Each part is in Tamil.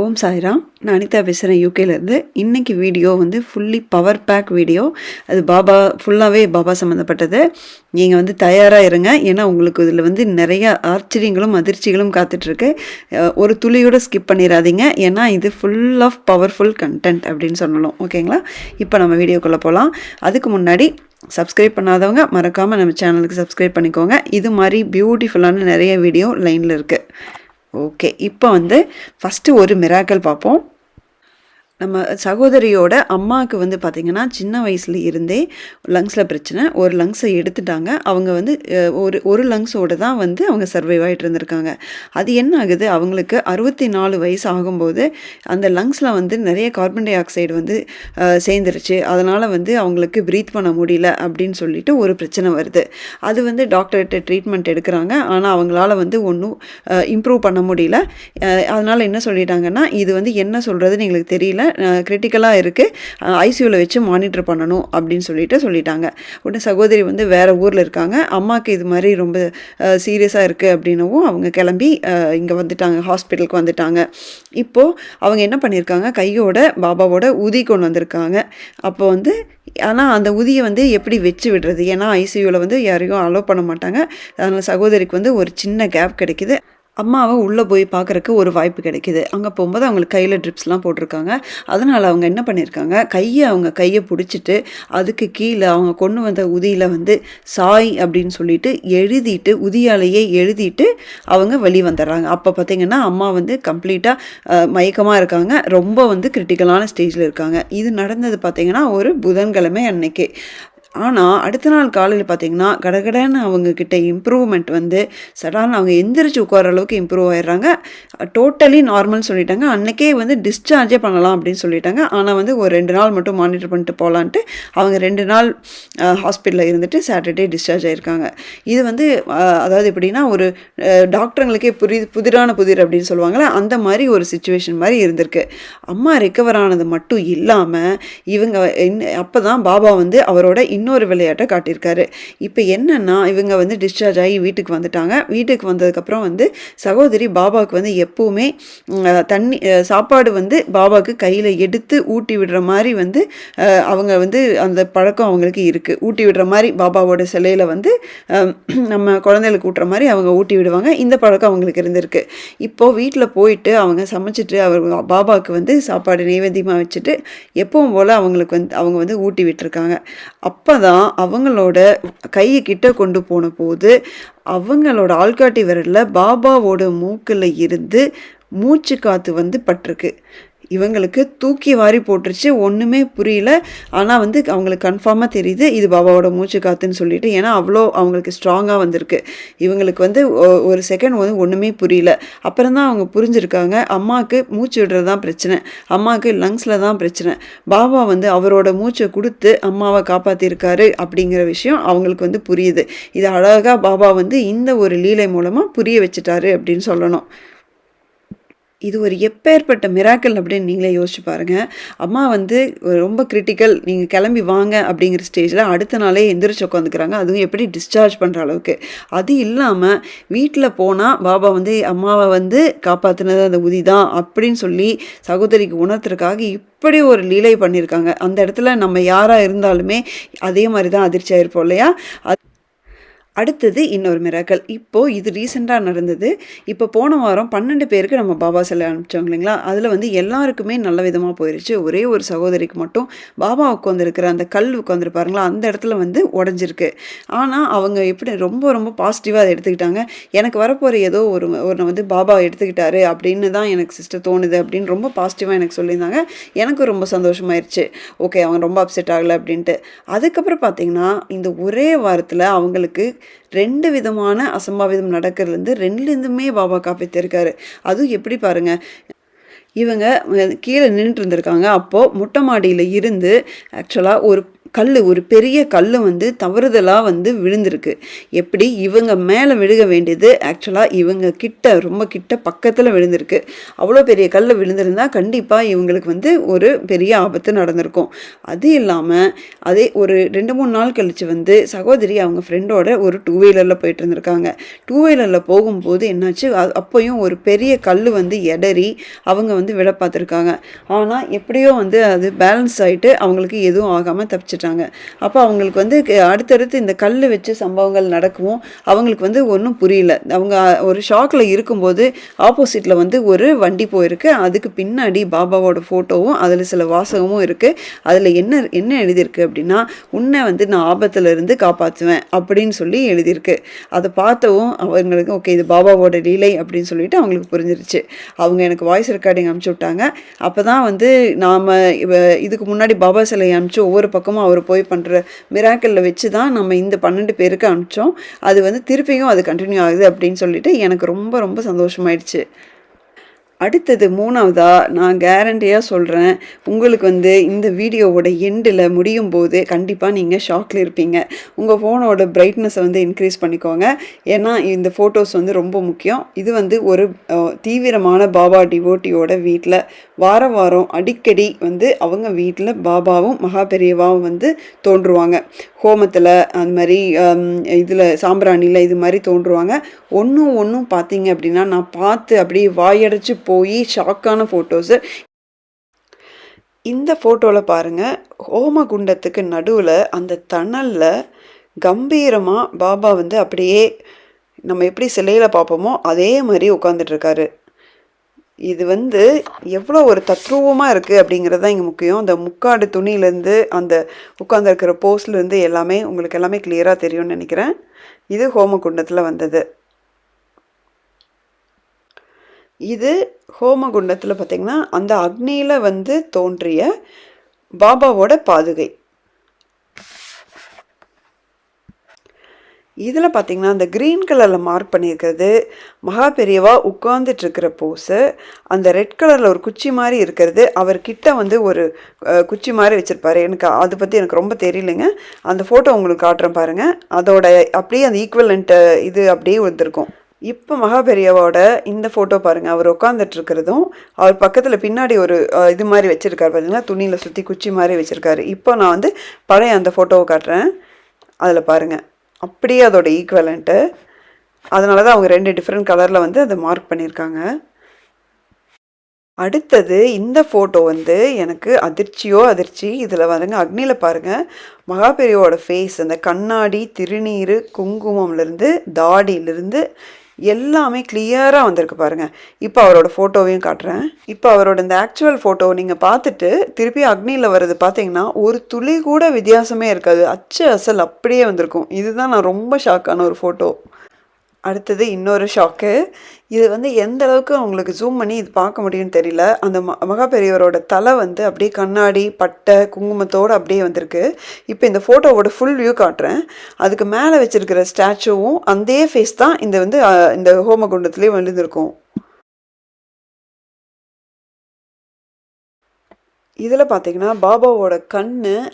ஓம் சாய்ராம். நான் அனிதா பேசுகிறேன் யூகேலேருந்து இன்றைக்கி வீடியோ வந்து ஃபுல்லி பவர் பேக் வீடியோ. அது பாபா ஃபுல்லாகவே பாபா சம்மந்தப்பட்டது நீங்கள் வந்து தயாராக இருங்க. ஏன்னா உங்களுக்கு இதில் வந்து நிறைய ஆச்சரியங்களும் அதிர்ச்சிகளும் காத்துட்ருக்கு. ஒரு துளியோட ஸ்கிப் பண்ணிடாதீங்க ஏன்னா இது ஃபுல் ஆஃப் பவர்ஃபுல் கண்டென்ட் அப்படின்னு சொல்லணும். ஓகேங்களா இப்போ நம்ம வீடியோக்குள்ளே போகலாம் அதுக்கு முன்னாடி சப்ஸ்கிரைப் பண்ணாதவங்க மறக்காமல் நம்ம சேனலுக்கு சப்ஸ்கிரைப் பண்ணிக்கோங்க. இது மாதிரி பியூட்டிஃபுல்லான நிறைய வீடியோ லைனில் இருக்குது ஓகே இப்போ வந்து ஃபஸ்ட்டு ஒரு மிராக்கல் பார்ப்போம். நம்ம சகோதரியோட அம்மாவுக்கு வந்து பார்த்திங்கன்னா சின்ன வயசுல இருந்தே லங்ஸில் பிரச்சனை. ஒரு லங்ஸை எடுத்துட்டாங்க. அவங்க வந்து ஒரு ஒரு லங்ஸோடு தான் வந்து அவங்க சர்வைவ் ஆகிட்டு இருந்திருக்காங்க. அது என்ன ஆகுது? அவங்களுக்கு அறுபத்தி நாலு வயசு ஆகும்போது அந்த லங்ஸில் வந்து நிறைய கார்பன் டை ஆக்சைடு வந்து சேர்ந்துருச்சு. அதனால் வந்து அவங்களுக்கு ப்ரீத் பண்ண முடியல அப்படின்னு சொல்லிட்டு ஒரு பிரச்சனை வருது. அது வந்து டாக்டர்கிட்ட ட்ரீட்மெண்ட் எடுக்கிறாங்க. ஆனால் அவங்களால வந்து ஒன்றும் இம்ப்ரூவ் பண்ண முடியல. அதனால் என்ன சொல்லிட்டாங்கன்னா இது வந்து என்ன சொல்கிறதுன்னு எங்களுக்கு தெரியல. கிரிட்டிக்கலாக இருக்குது ஐசியூவில் வச்சு மானிட்டர் பண்ணணும் அப்படின்னு சொல்லிட்டு சொல்லிட்டாங்க. உடனே சகோதரி வந்து வேறு ஊரில் இருக்காங்க. அம்மாவுக்கு இது மாதிரி ரொம்ப சீரியஸாக இருக்குது அப்படின்னவும் அவங்க கிளம்பி இங்கே வந்துட்டாங்க. ஹாஸ்பிட்டலுக்கு வந்துட்டாங்க. இப்போது அவங்க என்ன பண்ணியிருக்காங்க கையோட பாபாவோட உதி கொண்டு வந்திருக்காங்க. அப்போ வந்து ஆனால் அந்த உதியை வந்து எப்படி வச்சு விடுறது? ஏன்னா ஐசியூவில் வந்து யாரையும் அலோவ் பண்ண மாட்டாங்க. அதனால் சகோதரிக்கு வந்து ஒரு சின்ன கேப் கிடைக்குது. அம்மாவை உள்ளே போய் பார்க்குறக்கு ஒரு வாய்ப்பு கிடைக்கிது. அங்கே போகும்போது அவங்களுக்கு கையில் ட்ரிப்ஸ்லாம் போட்டிருக்காங்க. அதனால் அவங்க என்ன பண்ணியிருக்காங்க கையை அவங்க கையை பிடிச்சிட்டு அதுக்கு கீழே அவங்க கொண்டு வந்த உதியில் வந்து சாய் அப்படின்னு சொல்லிட்டு எழுதிட்டு உதியாலேயே எழுதிட்டு அவங்க வெளி வந்துடுறாங்க. அப்போ பார்த்தீங்கன்னா அம்மா வந்து கம்ப்ளீட்டாக மயக்கமாக இருக்காங்க. ரொம்ப வந்து கிரிட்டிக்கலான ஸ்டேஜில் இருக்காங்க. இது நடந்தது பார்த்திங்கன்னா ஒரு புதன்கிழமை அன்னைக்கு. ஆனால் அடுத்த நாள் காலையில் பார்த்தீங்கன்னா கடகடன்னு அவங்கக்கிட்ட இம்ப்ரூவ்மெண்ட் வந்து சடான் அவங்க எந்திரிச்சு உட்கார அளவுக்கு இம்ப்ரூவ் ஆயிடுறாங்க. டோட்டலி நார்மல்னு சொல்லிட்டாங்க. அன்னைக்கே வந்து டிஸ்சார்ஜே பண்ணலாம் அப்படின்னு சொல்லிட்டாங்க. ஆனால் வந்து ஒரு ரெண்டு நாள் மட்டும் மானிட்டர் பண்ணிட்டு போகலான்ட்டு அவங்க ரெண்டு நாள் ஹாஸ்பிட்டலில் இருந்துட்டு சாட்டர்டே டிஸ்சார்ஜ் ஆயிருக்காங்க. இது வந்து அதாவது எப்படின்னா ஒரு டாக்டருங்களுக்கே புரி புதிரான புதிர் அப்படின்னு சொல்லுவாங்களே அந்த மாதிரி ஒரு சுச்சுவேஷன் மாதிரி இருந்திருக்கு. அம்மா ரெக்கவர் ஆனது மட்டும் இல்லாமல் இவங்க அப்போ தான் பாபா வந்து அவரோட இன்னொரு விளையாட்டை காட்டியிருக்காரு. இப்போ என்னன்னா இவங்க வந்து டிஸ்சார்ஜ் ஆகி வீட்டுக்கு வந்துட்டாங்க. வீட்டுக்கு வந்ததுக்கப்புறம் வந்து சகோதரி பாபாவுக்கு வந்து எப்போவுமே தண்ணி சாப்பாடு வந்து பாபாவுக்கு கையில் எடுத்து ஊட்டி விடுற மாதிரி வந்து அவங்க வந்து அந்த பழக்கம் அவங்களுக்கு இருக்குது ஊட்டி விடுற மாதிரி பாபாவோட சிலையில் வந்து நம்ம குழந்தைகளுக்கு ஊட்டுற மாதிரி அவங்க ஊட்டி விடுவாங்க. இந்த பழக்கம் அவங்களுக்கு இருந்திருக்கு. இப்போது வீட்டில் போயிட்டு அவங்க சமைச்சிட்டு அவர் பாபாவுக்கு வந்து சாப்பாடு நைவேத்தியமாக வச்சுட்டு எப்பவும் போல் அவங்களுக்கு வந்து அவங்க வந்து ஊட்டி விட்டுருக்காங்க. அப்போ தான் அவங்களோட கையை கிட்ட கொண்டு போன போது அவங்களோட ஆள்காட்டி விரலில் பாபாவோட மூக்கில் இருந்து மூச்சு காற்று வந்து பட்டிருக்கு. இவங்களுக்கு தூக்கி வாரி போட்டுருச்சு ஒன்றுமே புரியல. ஆனால் வந்து அவங்களுக்கு கன்ஃபார்மாக தெரியுது இது பாபாவோட மூச்சு காத்துன்னு சொல்லிட்டு ஏன்னா அவ்வளோ அவங்களுக்கு ஸ்ட்ராங்காக வந்திருக்கு. இவங்களுக்கு வந்து ஒ- ஒரு செகண்ட் வந்து ஒன்றுமே புரியல. அப்புறம் தான் அவங்க புரிஞ்சிருக்காங்க அம்மாவுக்கு மூச்சு விடுறது தான் பிரச்சனை. அம்மாவுக்கு லங்ஸில் தான் பிரச்சனை. பாபா வந்து அவரோட மூச்சை கொடுத்து அம்மாவை காப்பாற்றிருக்காரு அப்படிங்கிற விஷயம் அவங்களுக்கு வந்து புரியுது. இது அழகாக பாபா வந்து இந்த ஒரு லீலை மூலமாக புரிய வச்சுட்டாரு அப்படின்னு சொல்லணும். இது ஒரு எப்பேற்பட்ட மிராக்கல் அப்படின்னு நீங்களே யோசிச்சு பாருங்கள் அம்மா வந்து ரொம்ப கிரிட்டிக்கல் நீங்கள் கிளம்பி வாங்க அப்படிங்கிற ஸ்டேஜில் அடுத்த நாளே எந்திரிச்சு உட்காந்துக்கிறாங்க. அதுவும் எப்படி டிஸ்சார்ஜ் பண்ணுற அளவுக்கு. அது இல்லாமல் வீட்டில் போனால் பாபா வந்து அம்மாவை வந்து காப்பாற்றினது அந்த உதி தான் அப்படின்னு சொல்லி சகோதரிக்கு உணர்த்துறதுக்காக இப்படி ஒரு லீலை பண்ணியிருக்காங்க. அந்த இடத்துல நம்ம யாராக இருந்தாலுமே அதே மாதிரி தான் அதிர்ச்சி ஆயிருப்போம் இல்லையா? அது அடுத்தது இன்னொரு மிராக்கல் இப்போது இது ரீசெண்டாக நடந்தது. இப்போ போன வாரம் பன்னெண்டு பேருக்கு நம்ம பாபா சிலை அனுப்பிச்சோம் இல்லைங்களா? அதில் வந்து எல்லாருக்குமே நல்ல விதமாக போயிடுச்சு ஒரே ஒரு சகோதரிக்கு மட்டும் பாபா உட்காந்துருக்கிற அந்த கல் உட்காந்துருப்பாருங்களா அந்த இடத்துல வந்து உடஞ்சிருக்கு. ஆனால் அவங்க எப்படி ரொம்ப ரொம்ப பாசிட்டிவாக அதை எடுத்துக்கிட்டாங்க. எனக்கு வரப்போகிற ஏதோ ஒரு ஒரு வந்து பாபா எடுத்துக்கிட்டாரு அப்படின்னு தான் எனக்கு சிஸ்டர் தோணுது அப்படின்னு ரொம்ப பாசிட்டிவாக எனக்கு சொல்லியிருந்தாங்க. எனக்கு ரொம்ப சந்தோஷமாயிருச்சு. ஓகே அவங்க ரொம்ப அப்செட் ஆகலை அப்படின்ட்டு. அதுக்கப்புறம் பார்த்தீங்கன்னா இந்த ஒரே வாரத்தில் அவங்களுக்கு ரெண்டு விதமான அசம்பாவிதம் நடக்கிறதுலேருந்து ரெண்டுலேருந்துமே பாபா காப்பித்திருக்காரு அதுவும் எப்படி பாருங்க இவங்க கீழே நின்றுட்டு இருந்திருக்காங்க அப்போது மொட்டை மாடியில் இருந்து ஆக்சுவலாக ஒரு கல் ஒரு பெரிய கல் வந்து தவறுதலாக வந்து விழுந்திருக்கு. எப்படி? இவங்க மேலே விழுக வேண்டியது ஆக்சுவலாக இவங்க கிட்ட ரொம்ப கிட்ட பக்கத்தில் விழுந்திருக்கு. அவ்வளோ பெரிய கல் விழுந்திருந்தால் கண்டிப்பாக இவங்களுக்கு வந்து ஒரு பெரிய ஆபத்து நடந்திருக்கும். அது இல்லாமல் அதே ஒரு ரெண்டு மூணு நாள் கழிச்சு வந்து சகோதரி அவங்க ஃப்ரெண்டோட ஒரு டூ வீலரில் போயிட்டு இருந்திருக்காங்க. டூ வீலரில் போகும்போது என்னாச்சு? அப்போயும் ஒரு பெரிய கல் வந்து எடறி அவங்க வந்து வந்து விட பார்த்துருக்காங்க. ஆனால் எப்படியோ வந்து அது பேலன்ஸ் ஆகிட்டு அவங்களுக்கு எதுவும் ஆகாமல் தப்பிச்சிட்டாங்க. அப்போ அவங்களுக்கு வந்து க- அடுத்தடுத்து இந்த கல் வச்சு சம்பவங்கள் நடக்கவும் அவங்களுக்கு வந்து ஒன்றும் புரியல. அவங்க ஒரு ஷாக்கில் இருக்கும்போது ஆப்போசிட்டில் வந்து ஒரு வண்டி போயிருக்கு. அதுக்கு பின்னாடி பாபாவோட ஃபோட்டோவும் அதில் சில வாசகமும் இருக்குது அதில் என்ன என்ன எழுதியிருக்கு அப்படின்னா உன்னை வந்து நான் ஆபத்தில் இருந்து காப்பாற்றுவேன் அப்படின்னு சொல்லி எழுதியிருக்கு. அதை பார்த்தவும் அவங்களுக்கு ஓகே இது பாபாவோட லீலை அப்படின்னு சொல்லிட்டு அவங்களுக்கு புரிஞ்சிருச்சு. அவங்க எனக்கு வாய்ஸ் ரெக்கார்டிங் அனுப்பிச்சி விட்டாங்க. அப்போ தான் வந்து நாம் இதுக்கு முன்னாடி பாபா சிலையை அனுப்பிச்சு ஒவ்வொரு பக்கமும் அவர் போய் பண்ணுற மிராக்கலில் வச்சு தான் நம்ம இந்த பன்னெண்டு பேருக்கு அனுப்பிச்சோம். அது வந்து திருப்பியும் அது கண்டினியூ ஆகுது அப்படின்னு சொல்லிட்டு எனக்கு ரொம்ப ரொம்ப சந்தோஷமாயிடுச்சு. அடுத்தது மூணாவதாக நான் கேரண்டியாக சொல்கிறேன் உங்களுக்கு வந்து இந்த வீடியோவோட எண்டில் முடியும் போது கண்டிப்பாக நீங்கள் ஷாக்கில் இருப்பீங்க. உங்கள் ஃபோனோட பிரைட்னஸை வந்து இன்க்ரீஸ் பண்ணிக்கோங்க. ஏன்னா இந்த ஃபோட்டோஸ் வந்து ரொம்ப முக்கியம். இது வந்து ஒரு தீவிரமான பாபா டிவோட்டியோட வீட்டில் வார வாரம் அடிக்கடி வந்து அவங்க வீட்டில் பாபாவும் மகா பெரியவாவும் வந்து தோன்றுவாங்க. ஹோமத்தில் அந்த மாதிரி இதில் சாம்பிராணியில் இது மாதிரி தோன்றுவாங்க. ஒன்றும் ஒன்றும் பார்த்தீங்க அப்படின்னா நான் பார்த்து அப்படியே வாயடைச்சு போய் ஷாக்கான ஃபோட்டோஸு இந்த ஃபோட்டோவில் பாருங்கள் ஹோமகுண்டத்துக்கு நடுவில் அந்த தணலில் கம்பீரமாக பாபா வந்து அப்படியே நம்ம எப்படி சிலையில் பார்ப்போமோ அதே மாதிரி உட்காந்துட்ருக்காரு இது வந்து எவ்வளோ ஒரு தத்ரூபமாக இருக்குது அப்படிங்கிறது தான் இங்கே முக்கியம். அந்த முக்காடு துணியிலேருந்து அந்த உட்காந்துருக்கிற போஸ்ட்லேருந்து எல்லாமே உங்களுக்கு எல்லாமே கிளியராக தெரியும்னு நினைக்கிறேன். இது ஹோமகுண்டத்தில் வந்தது. இது ஹோமகுண்டத்தில் பார்த்திங்கன்னா அந்த அக்னியில் வந்து தோன்றிய பாபாவோட பாதுகை. இதில் பார்த்தீங்கன்னா அந்த க்ரீன் கலரில் மார்க் பண்ணியிருக்கிறது மகா பெரியவா உட்காந்துட்ருக்கிற போஸு அந்த ரெட் கலரில் ஒரு குச்சி மாதிரி இருக்கிறது அவர்கிட்ட வந்து ஒரு குச்சி மாதிரி வச்சுருப்பாரு. எனக்கு அதை பற்றி எனக்கு ரொம்ப தெரியலைங்க. அந்த ஃபோட்டோ உங்களுக்கு காட்டுறேன் பாருங்கள் அதோட அப்படியே அந்த ஈக்குவலண்ட்டு இது அப்படியே வந்திருக்கும். இப்போ மகாபெரியாவோட இந்த ஃபோட்டோ பாருங்கள் அவர் உட்காந்துட்டு இருக்கிறதும் அவர் பக்கத்தில் பின்னாடி ஒரு இது மாதிரி வச்சுருக்காரு பார்த்தீங்கன்னா துணியில் சுற்றி குச்சி மாதிரி வச்சுருக்காரு. இப்போ நான் வந்து பழைய அந்த ஃபோட்டோவை காட்டுறேன். அதில் பாருங்கள் அப்படியே அதோட ஈக்குவலண்ட்டு அதனால தான் அவங்க ரெண்டு டிஃப்ரெண்ட் கலரில் வந்து அதை மார்க் பண்ணியிருக்காங்க. அடுத்தது இந்த ஃபோட்டோ வந்து எனக்கு அதிர்ச்சியோ அதிர்ச்சி இதில் வந்துங்க அக்னியில் பாருங்கள் மகாபெரியோட ஃபேஸ் அந்த கண்ணாடி திருநீர் குங்குமம்லேருந்து தாடியிலிருந்து எல்லாமே கிளியராக வந்திருக்கு பாருங்கள் இப்போ அவரோட ஃபோட்டோவையும் காட்டுறேன். இப்போ அவரோட இந்த ஆக்சுவல் ஃபோட்டோ நீங்கள் பார்த்துட்டு திருப்பி அக்னியில் வர்றது பார்த்தீங்கன்னா ஒரு துளி கூட வித்தியாசமே இருக்காது. அச்சு அசல் அப்படியே வந்திருக்கும். இதுதான் நான் ரொம்ப ஷாக்கான ஒரு ஃபோட்டோ அடுத்தது இன்னொரு ஷாக்கு இது வந்து எந்த அளவுக்கு உங்களுக்கு ஜூம் பண்ணி இது பார்க்க முடியும்னு தெரியல. அந்த ம மகா பெரியவரோட தலை வந்து அப்படியே கண்ணாடி பட்டை குங்குமத்தோடு அப்படியே வந்திருக்கு. இப்போ இந்த ஃபோட்டோவோட ஃபுல் வியூ காட்டுறேன். அதுக்கு மேலே வச்சிருக்கிற ஸ்டாச்சுவும் அதே ஃபேஸ் தான் இந்த வந்து இந்த ஹோமகுண்டத்துலேயும் விழுந்திருக்கும். இதில் பார்த்தீங்கன்னா பாபாவோட கண்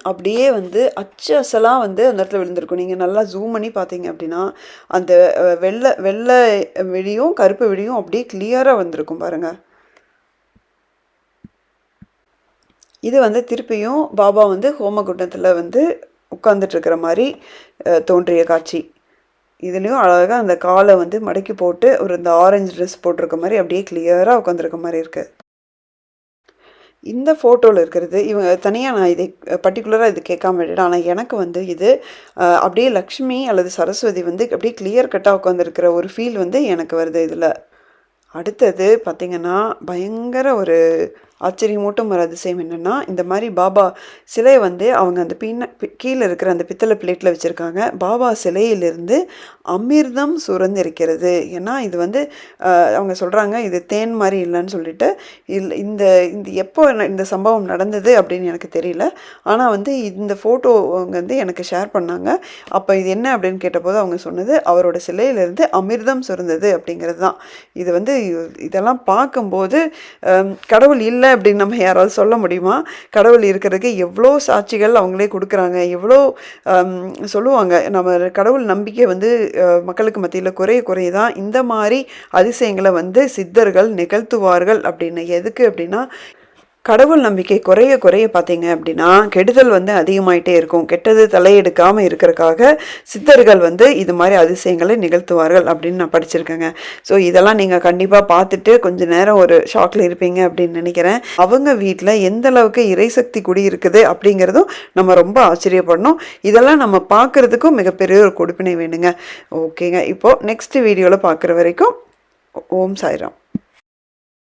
அப்படியே வந்து அச்சு அசலாக வந்து அந்த இடத்துல விழுந்திருக்கும். நீங்கள் நல்லா ஜூம் பண்ணி பார்த்தீங்க அப்படின்னா அந்த வெள்ளை வெள்ளை விழியும் கருப்பு விழியும் அப்படியே கிளியராக வந்திருக்கும் பாருங்கள் இது வந்து திருப்பியும் பாபா வந்து ஹோமகுண்டத்தில் வந்து உட்கார்ந்துட்டு இருக்கிற மாதிரி தோன்றிய காட்சி. இதுலேயும் அழகாக அந்த காலை வந்து மடக்கி போட்டு ஒரு இந்த ஆரஞ்சு ட்ரெஸ் போட்டிருக்க மாதிரி அப்படியே கிளியராக உட்காந்துருக்க மாதிரி இருக்குது இந்த ஃபோட்டோவில் இருக்கிறது இவங்க தனியாக நான் இதை பர்டிகுலராக இது கேட்காம விட்டுட்டேன். ஆனால் எனக்கு வந்து இது அப்படியே லக்ஷ்மி அல்லது சரஸ்வதி வந்து அப்படியே கிளியர் கட்டாக உட்காந்துருக்கிற ஒரு ஃபீல் வந்து எனக்கு வருது இதில். அடுத்தது பார்த்திங்கன்னா பயங்கர ஒரு ஆச்சரியமூட்டும் ஒரு அதிசயம் என்னென்னா இந்த மாதிரி பாபா சிலையை வந்து அவங்க அந்த பின்ன கீழே இருக்கிற அந்த பித்தளை பிளேட்டில் வச்சுருக்காங்க. பாபா சிலையிலிருந்து அமிர்தம் சுரந்திருக்கிறது. ஏன்னா இது வந்து அவங்க சொல்கிறாங்க இது தேன் மாதிரி இல்லைன்னு சொல்லிட்டு இல் இந்த இந்த எப்போ ந- இந்த சம்பவம் நடந்தது அப்படின்னு எனக்கு தெரியல. ஆனால் வந்து இந்த ஃபோட்டோ அவங்க வந்து எனக்கு ஷேர் பண்ணாங்க. அப்போ இது என்ன அப்படின்னு கேட்டபோது அவங்க சொன்னது அவரோட சிலையிலிருந்து அமிர்தம் சுரந்தது அப்படிங்கிறது தான். இது வந்து இதெல்லாம் பார்க்கும்போது கடவுள் இல்லை அப்படின்னு நம்ம யாராவது சொல்ல முடியுமா? கடவுள் இருக்கிறதுக்கு எவ்வளோ சாட்சிகள் அவங்களே கொடுக்குறாங்க எவ்வளோ சொல்லுவாங்க நம்ம கடவுள் நம்பிக்கை வந்து மக்களுக்கு மத்தியில் குறைய குறைய தான் இந்த மாதிரி அதிசயங்களை வந்து சித்தர்கள் நிகழ்த்துவார்கள் அப்படின்னு. எதுக்கு அப்படின்னா கடவுள் நம்பிக்கை குறைய குறைய பார்த்தீங்க அப்படின்னா கெடுதல் வந்து அதிகமாயிட்டே இருக்கும். கெட்டது தலையெடுக்காமல் இருக்கிறக்காக சித்தர்கள் வந்து இது மாதிரி அதிசயங்களை நிகழ்த்துவார்கள் அப்படின்னு நான் படிச்சிருக்கேங்க. ஸோ இதெல்லாம் நீங்கள் கண்டிப்பாக பார்த்துட்டு கொஞ்ச நேரம் ஒரு ஷாக்கில் இருப்பீங்க அப்படின்னு நினைக்கிறேன். அவங்க வீட்டில் எந்த அளவுக்கு இறைசக்தி குடி இருக்குது அப்படிங்கிறதும் நம்ம ரொம்ப ஆச்சரியப்படணும். இதெல்லாம் நம்ம பார்க்குறதுக்கும் மிகப்பெரிய ஒரு கொடுப்பினை வேணுங்க. ஓகேங்க. இப்போது நெக்ஸ்ட் வீடியோவில் பார்க்குற வரைக்கும் ஓம் சாய்ராம்.